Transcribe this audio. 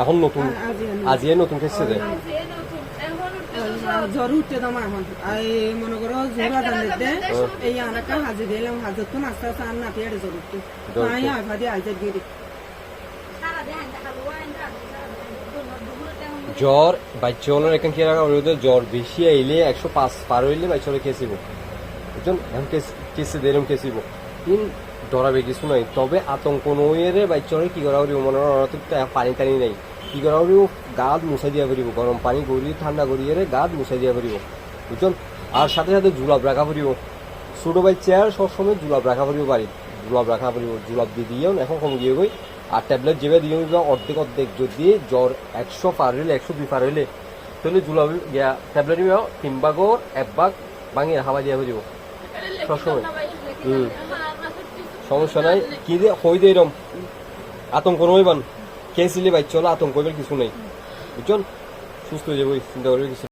এখন নতুন আজিয়ে নতুন। খেয়েছে যে। জ্বর উঠতে দাম মনে করো জ্বর আদান এই আনাকা হাজি দিলাম হাজার তো আস্তে আস্তে আর নাতি আর জ্বর উঠতে তাই উঠতে। দিয়ে আইজার গিয়ে জ্বর বাচ্চাগুলোর এখন কি রাখা ওদের জ্বর বেশি আইলে একশো পাঁচ পার হইলে বাচ্চারা খেয়েছিব বুঝছেন এখন কেসে দেরম খেয়েছিব ডরাবে কিছু নাই। তবে আতঙ্ক নইরে বাচ্চারা কি করা করিব? মনে হয় পানি টানি নাই। কি করা করিব? গাত মুছাই দিয়া পারিব গরম পানি গড়ি ঠান্ডা করিয়ে গাত মুছাই দিয়া পারিব বুঝছেন আর সাথে সাথে জুলাপ রাখা পারিব ছোট বাচ্চার সবসময় জুলাপ রাখা পারিব বাড়ি জুলাপ রাখা পারিব জুলাপ দিয়ে দিয়েও এখন কম গিয়ে গই আর ট্যাবলেট যেভাবে দিয়ে অর্ধেক অর্ধেক। যদি জ্বর একশো পার হইলে, একশো দুই পার হইলে, তাহলে জুলাপ ইয়া ট্যাবলেট দিবা তিন ভাগর এক ভাগ ভাঙিয়ে হাওয়া দিয়া পারিব সবসময়। হুম। সমস্যা নাই। কি দিয়ে হই দে এরম? আতঙ্ক নইবান খেয়েছিলি ভাই, চলো, আতঙ্ক কিছু নাই। বুঝছেন? সুস্থ হয়ে যাব চিন্তা করবে কিছু